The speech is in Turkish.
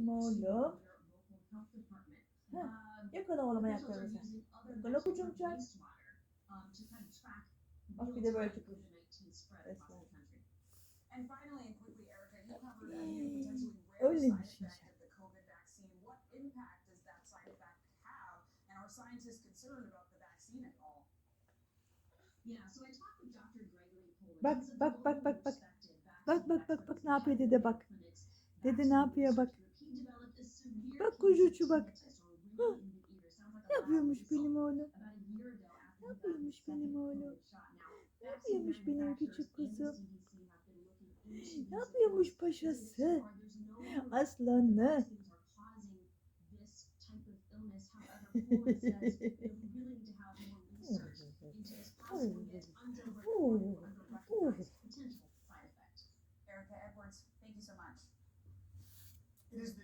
oğlum. Heh, yakala oğlum ayaklarını sen. Yakala kucumcan. Bak bir de böyle çıkmış. Resmen. Öyle bir şey. Bak, bak, bak, bak, bak. Bak, bak, bak, bak, ne yapıyor dede, bak. Dede ne yapıyor, bak. Bak kuzucu bak. Ne yapıyormuş benim oğlum? Ne yapıyormuş benim oğlum? Ne yapıyormuş benim küçük kuzum? Ne yapıyormuş paşası? Aslanı. Erica It is the